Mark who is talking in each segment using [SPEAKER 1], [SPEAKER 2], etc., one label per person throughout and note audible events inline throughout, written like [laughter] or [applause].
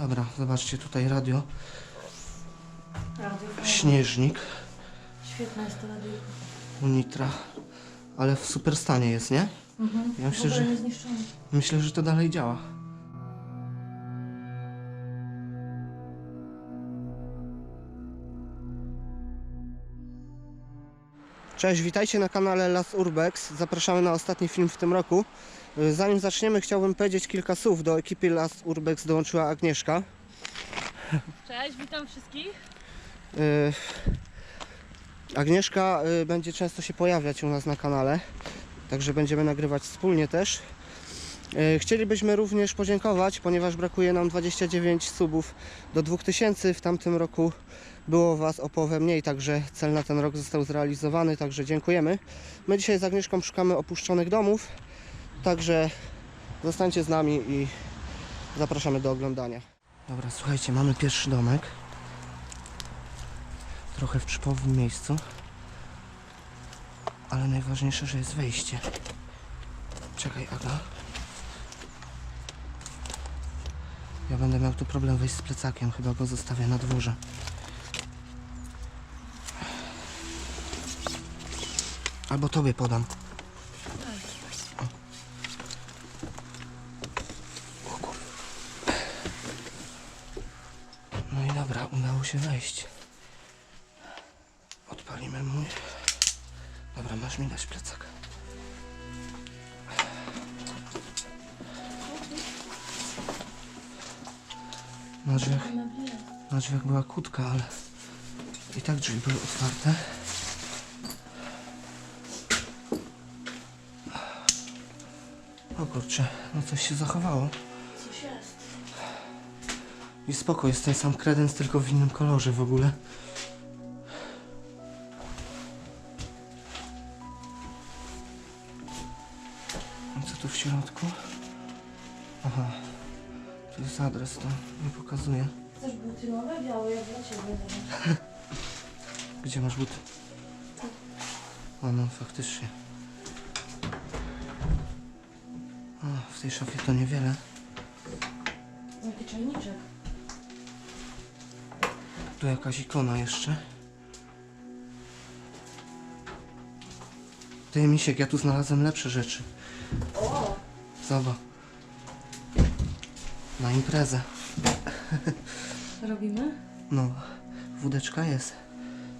[SPEAKER 1] dobra, zobaczcie tutaj radio.
[SPEAKER 2] Radio.
[SPEAKER 1] Śnieżnik
[SPEAKER 2] Świetne jest to radio.
[SPEAKER 1] Unitra. Ale w super stanie jest, nie?
[SPEAKER 2] Mhm.
[SPEAKER 1] Ja myślę, że-. Myślę, że to dalej działa. Cześć, witajcie na kanale Las Urbex. Zapraszamy na ostatni film w tym roku. Zanim zaczniemy, chciałbym powiedzieć kilka słów. Do ekipy Las Urbex dołączyła Agnieszka.
[SPEAKER 2] Cześć, witam wszystkich.
[SPEAKER 1] Y, Agnieszka y, będzie często się pojawiać u nas na kanale, także będziemy nagrywać wspólnie też. Y, Chcielibyśmy również podziękować, ponieważ brakuje nam 29 subów do 2000. W tamtym roku było Was o połowę mniej, także cel na ten rok został zrealizowany, także dziękujemy. My dzisiaj z Agnieszką szukamy opuszczonych domów, także zostańcie z nami i zapraszamy do oglądania. Dobra, słuchajcie, mamy pierwszy domek trochę w przypowym miejscu. Ale najważniejsze, że jest wejście. Czekaj, Aga. Ja będę miał tu problem wejść z plecakiem, chyba go zostawię na dworze. Albo tobie podam. Się wejść. Odpalimy mój. Dobra, masz mi dać plecak. Na drzwiach, na drzwiach była kutka, ale i tak drzwi były otwarte. O kurczę, no coś się zachowało. I spoko, jest ten sam kredens, tylko w innym kolorze w ogóle. Co tu w środku? Aha, tu jest adres, to nie pokazuje.
[SPEAKER 2] Chcesz buty nowe, białe, jak dla ciebie. [laughs]
[SPEAKER 1] Gdzie masz buty? O no, faktycznie. O, w tej szafie to niewiele.
[SPEAKER 2] Jaki czajniczek.
[SPEAKER 1] Tu jakaś ikona jeszcze. Ty, Misiek, ja tu znalazłem lepsze rzeczy.
[SPEAKER 2] O!
[SPEAKER 1] Zobacz. Na imprezę.
[SPEAKER 2] Robimy?
[SPEAKER 1] No, wódeczka jest.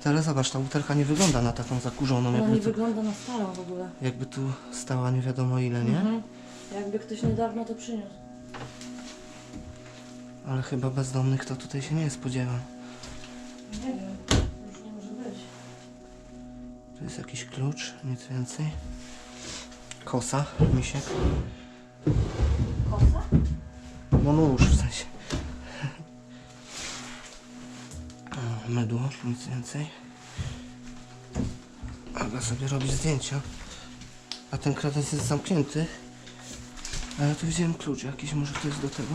[SPEAKER 1] Ale zobacz, ta butelka nie wygląda na taką zakurzoną,
[SPEAKER 2] Ona nie
[SPEAKER 1] tu,
[SPEAKER 2] wygląda na starą w ogóle.
[SPEAKER 1] jakby tu stała nie wiadomo ile, nie?
[SPEAKER 2] Mhm. Jakby ktoś niedawno to przyniósł.
[SPEAKER 1] Ale chyba bezdomnych to tutaj się nie spodziewam.
[SPEAKER 2] Nie wiem. Już nie może być.
[SPEAKER 1] Tu jest jakiś klucz, nic więcej. Kosa, misiek.
[SPEAKER 2] Kosa?
[SPEAKER 1] No nóż w sensie. O, mydło, nic więcej. Aga sobie robi zdjęcia. A ten kredens jest zamknięty. A ja tu widziałem klucz jakiś, może to jest do tego?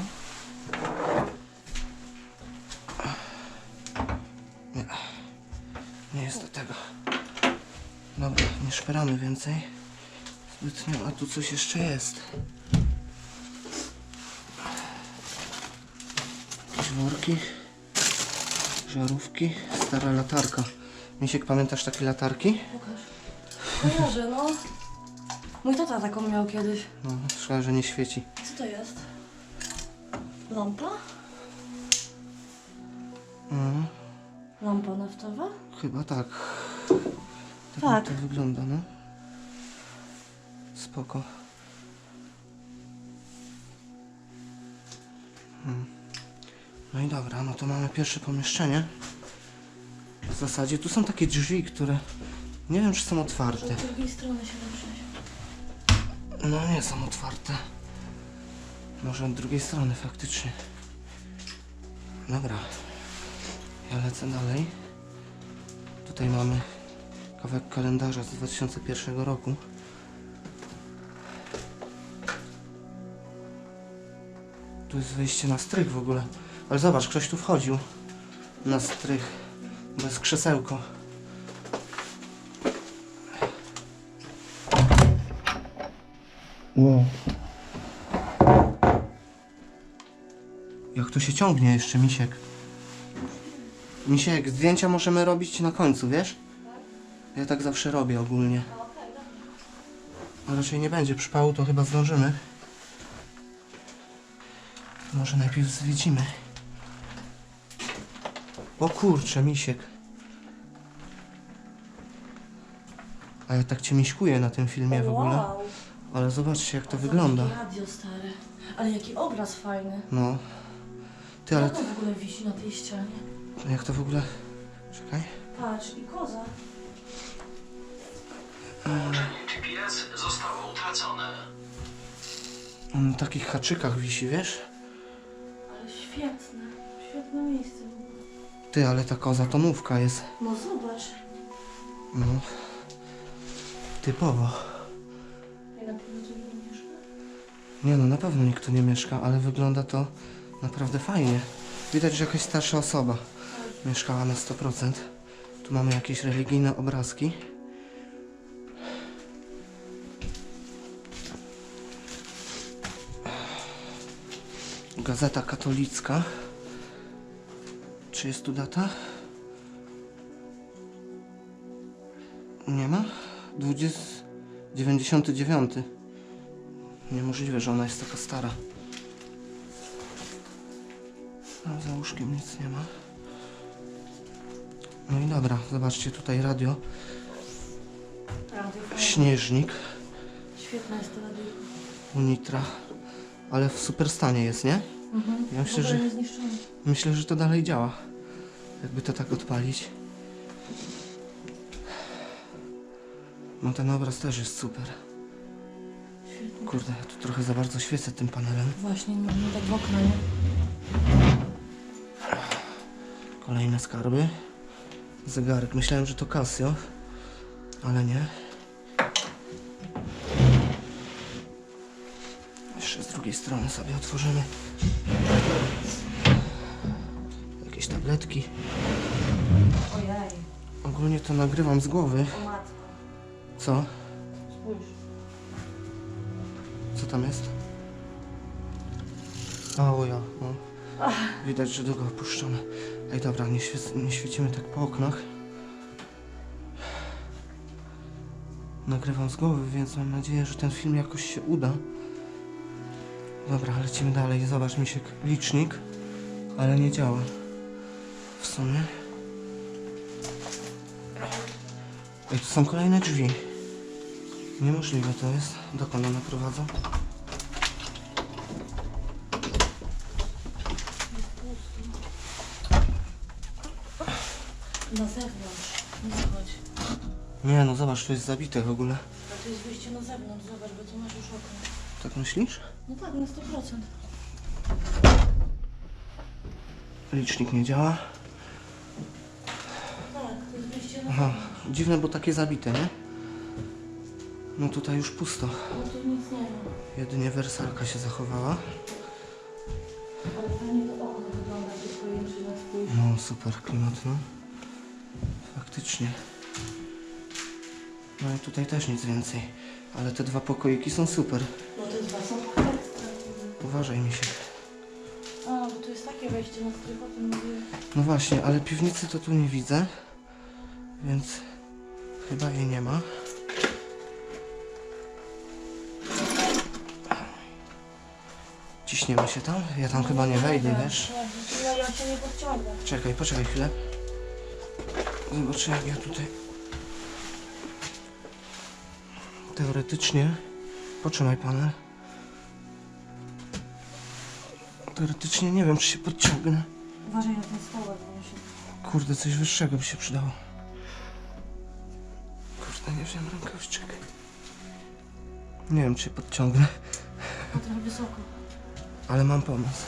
[SPEAKER 1] Nie szperamy więcej. Zbytnio, a tu coś jeszcze jest. Worki, żarówki, stara latarka. Misiek, pamiętasz takie latarki?
[SPEAKER 2] Pokaż. Kojarzę, no. Mój tata taką miał kiedyś.
[SPEAKER 1] No, szkoda, że nie świeci.
[SPEAKER 2] Co to jest? Lampa?
[SPEAKER 1] No,
[SPEAKER 2] Lampa naftowa?
[SPEAKER 1] chyba tak. Tak,
[SPEAKER 2] Tak.
[SPEAKER 1] to wygląda, no. Spoko. Hmm. No i dobra, no to mamy pierwsze pomieszczenie. W zasadzie tu są takie drzwi, które nie wiem, czy są otwarte.
[SPEAKER 2] Z drugiej strony się przejść.
[SPEAKER 1] No nie są otwarte. Może od drugiej strony faktycznie. Dobra. Ja lecę dalej. Tutaj mamy kawałek kalendarza z 2001 roku. Tu jest wyjście na strych w ogóle. Ale zobacz, ktoś tu wchodził na strych. Bez krzesełko. Wow. Jak to się ciągnie jeszcze, Misiek. Misiek, zdjęcia możemy robić na końcu, wiesz? Ja tak zawsze robię ogólnie. A raczej nie będzie przypału, to chyba zdążymy. Może najpierw zwiedzimy. O kurczę, Misiek. A ja tak cię miśkuję na tym filmie w ogóle.
[SPEAKER 2] Wow.
[SPEAKER 1] Ale zobaczcie jak to wygląda.
[SPEAKER 2] jakie radio stare. Ale jaki obraz fajny.
[SPEAKER 1] No. Ty, ale
[SPEAKER 2] Jak to w ogóle wisi na tej ścianie?
[SPEAKER 1] jak to w ogóle... Czekaj.
[SPEAKER 2] Patrz, i koza.
[SPEAKER 3] GPS zostało utracone.
[SPEAKER 1] On na takich haczykach wisi, wiesz?
[SPEAKER 2] Ale świetne. Świetne miejsce.
[SPEAKER 1] Ty, ale ta koza to nówka jest.
[SPEAKER 2] No zobacz.
[SPEAKER 1] No. Typowo.
[SPEAKER 2] Ja na pewno tu nie mieszka.
[SPEAKER 1] Nie no, na pewno nikt tu nie mieszka, ale wygląda to naprawdę fajnie. Widać, że jakaś starsza osoba mieszkała na 100%. Tu mamy jakieś religijne obrazki. Gazeta katolicka. Czy jest tu data? Nie ma? 20... 99. Niemożliwe, że ona jest taka stara. A za łóżkiem nic nie ma. No i dobra, zobaczcie tutaj radio.
[SPEAKER 2] Radio.
[SPEAKER 1] Śnieżnik
[SPEAKER 2] Świetne jest to radio.
[SPEAKER 1] Unitra. Ale w super stanie jest, nie?
[SPEAKER 2] Mhm.
[SPEAKER 1] Ja myślę, że-. Myślę, że to dalej działa. Jakby to tak odpalić. No ten obraz też jest super.
[SPEAKER 2] Świetne.
[SPEAKER 1] Kurde, ja tu trochę za bardzo świecę tym panelem.
[SPEAKER 2] Właśnie, nie, nie tak w okno, nie?
[SPEAKER 1] Kolejne skarby. Zegarek. Myślałem, że to Casio, ale nie. Jeszcze z drugiej strony sobie otworzymy. Jakieś tabletki.
[SPEAKER 2] Ojej.
[SPEAKER 1] Ogólnie to nagrywam z głowy.
[SPEAKER 2] O matko.
[SPEAKER 1] Co?
[SPEAKER 2] Spójrz.
[SPEAKER 1] Co tam jest? O ja, no. Widać, że długo opuszczone. Ej, dobra, nie, nie świecimy tak po oknach. Nagrywam z głowy, więc mam nadzieję, że ten film jakoś się uda. Dobra, lecimy dalej. Zobacz mi się licznik, ale nie działa. W sumie. Ej, tu są kolejne drzwi. Niemożliwe to jest. Dokąd one prowadzą?
[SPEAKER 2] Na zewnątrz. Nie.
[SPEAKER 1] Nie no, zobacz, to jest zabite w ogóle.
[SPEAKER 2] A to jest wyjście na zewnątrz. Zobacz, bo tu masz już okno.
[SPEAKER 1] Tak myślisz?
[SPEAKER 2] No tak, na 100%.
[SPEAKER 1] Licznik nie działa.
[SPEAKER 2] Tak, to jest wyjście na
[SPEAKER 1] Aha, dziwne, bo takie zabite, nie? No tutaj już pusto.
[SPEAKER 2] No tu nic nie ma.
[SPEAKER 1] Jedynie wersalka się zachowała.
[SPEAKER 2] Ale fajnie to okno wygląda, jak pojęcie na twój.
[SPEAKER 1] No, super klimat, no. Faktycznie. No i tutaj też nic więcej. Ale te dwa pokoiki są super.
[SPEAKER 2] No te dwa są ekstra.
[SPEAKER 1] Uważaj mi się.
[SPEAKER 2] A, bo tu jest takie wejście na o tym mówię.
[SPEAKER 1] No właśnie, ale piwnicy to tu nie widzę. Więc chyba jej nie ma. Ciśniemy się tam? Ja tam chyba nie wejdę, wiesz?
[SPEAKER 2] Ja, ja się nie podciągnę.
[SPEAKER 1] Czekaj, poczekaj chwilę. Zobaczę jak ja tutaj... Teoretycznie... Poczekaj panel. Teoretycznie nie wiem, czy się podciągnę.
[SPEAKER 2] Uważaj na ten stołek, bo on się...
[SPEAKER 1] Kurde, coś wyższego by się przydało. Kurde, nie wziąłem rękawiczek. Nie wiem, czy się podciągnę,
[SPEAKER 2] No trochę wysoko.
[SPEAKER 1] ale mam pomysł.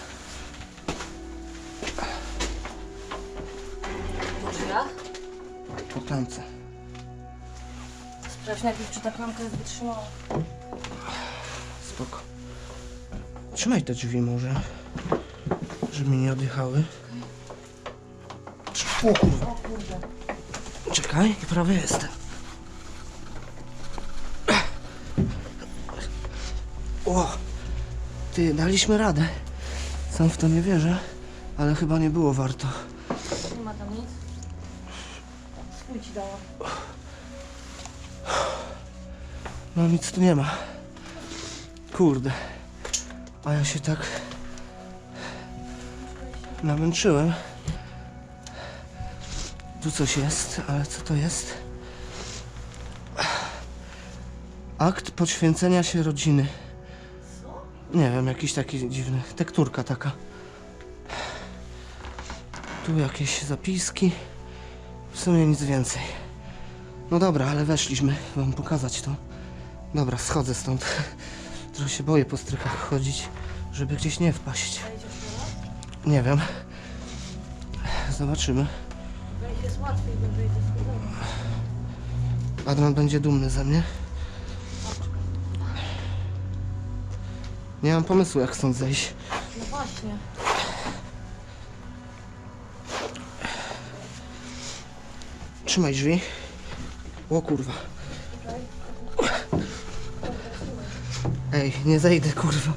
[SPEAKER 2] Po drzwiach?
[SPEAKER 1] Po klamce.
[SPEAKER 2] Sprawdź najpierw, czy ta klamka jest wytrzymała.
[SPEAKER 1] Spoko. Trzymaj te drzwi może, żeby mi nie odjechały. O kurwa.
[SPEAKER 2] O kurde.
[SPEAKER 1] Czekaj, i prawie jestem. O! Ty, daliśmy radę. Sam w to nie wierzę. ale chyba nie było warto.
[SPEAKER 2] Nie ma tam nic. Swój ci dała.
[SPEAKER 1] No nic tu nie ma. Kurde. A ja się tak namęczyłem. Tu coś jest, ale co to jest? Akt poświęcenia się rodziny. Nie wiem, jakiś taki dziwny. Tekturka taka. Tu jakieś zapiski. W sumie nic więcej. No dobra, ale weszliśmy. Wam pokazać to. Dobra, schodzę stąd. Trochę się boję po strykach chodzić, żeby gdzieś nie wpaść. Nie wiem. Zobaczymy.
[SPEAKER 2] Wejść jest łatwiej, bo wyjdzie z domu.
[SPEAKER 1] Adrian będzie dumny ze mnie. Nie mam pomysłu, jak stąd zejść.
[SPEAKER 2] No właśnie.
[SPEAKER 1] Trzymaj drzwi. O kurwa. Ej, nie zejdę, kurwa.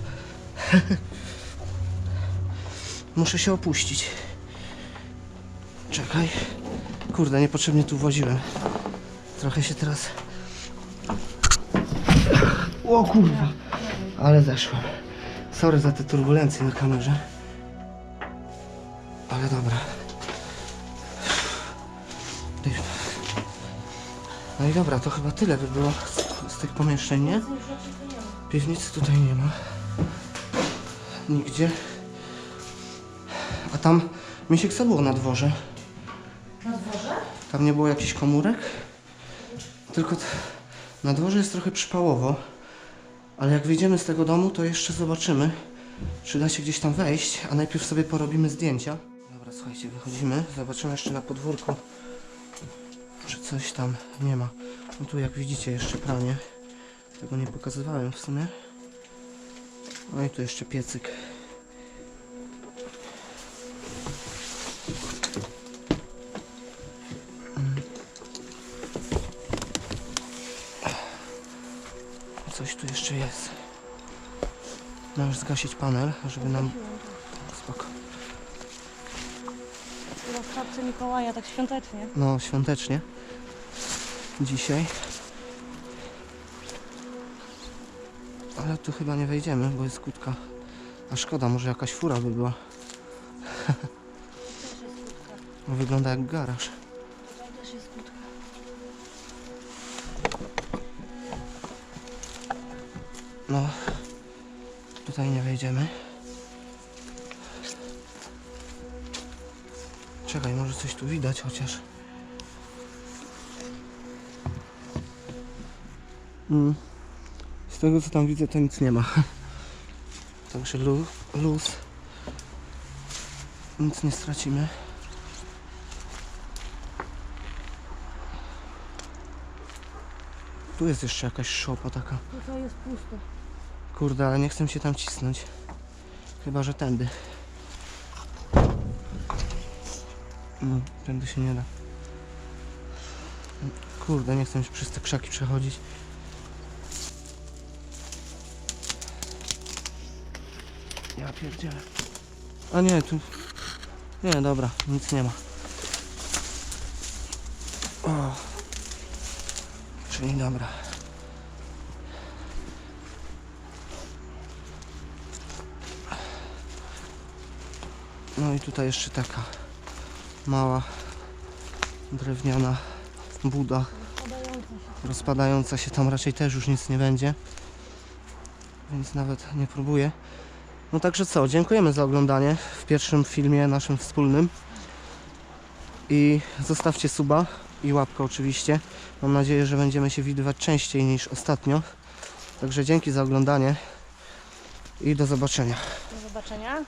[SPEAKER 1] Muszę się opuścić. Czekaj. Kurde, niepotrzebnie tu woziłem. Trochę się teraz... O kurwa. Ale zeszłem. Sorry za te turbulencje na kamerze. Ale dobra. No i dobra, to chyba tyle by było z, z tych pomieszczeń, nie? Piwnicy tutaj nie ma. Nigdzie. A tam Misiek co było na dworze?
[SPEAKER 2] Na dworze?
[SPEAKER 1] Tam nie było jakichś komórek? Tylko na dworze jest trochę przypałowo. Ale jak wyjdziemy z tego domu, to jeszcze zobaczymy, czy da się gdzieś tam wejść, a najpierw sobie porobimy zdjęcia. Dobra, słuchajcie, wychodzimy. Zobaczymy jeszcze na podwórku, czy coś tam nie ma. No tu jak widzicie jeszcze pranie. Tego nie pokazywałem w sumie. No i tu jeszcze piecyk. Coś tu jeszcze jest. Możesz zgasić panel, żeby nam... Spoko.
[SPEAKER 2] Chyba w czapce Mikołaja, tak świątecznie.
[SPEAKER 1] No, świątecznie. Dzisiaj. Ale tu chyba nie wejdziemy, bo jest kłódka. A szkoda, może jakaś fura by była. [laughs] Wygląda jak garaż. No, tutaj nie wejdziemy. Czekaj, może coś tu widać chociaż. Mm. Z tego co tam widzę, to nic nie ma. [laughs] Także lu- luz. Nic nie stracimy. Tu jest jeszcze jakaś szopa taka.
[SPEAKER 2] Tutaj jest pusto.
[SPEAKER 1] Kurde, ale nie chcę się tam cisnąć. Chyba, że tędy. No, tędy się nie da. Kurde, nie chcę się przez te krzaki przechodzić. Ja pierdzielę. A nie, tu... Nie, dobra, nic nie ma. O. Czyli dobra. No i tutaj jeszcze taka mała drewniana buda rozpadająca się tam raczej też już nic nie będzie więc nawet nie próbuję no także co, dziękujemy za oglądanie w pierwszym filmie naszym wspólnym. I zostawcie suba i łapkę oczywiście. Mam nadzieję, że będziemy się widywać częściej niż ostatnio. Także dzięki za oglądanie i do zobaczenia.
[SPEAKER 2] Do zobaczenia.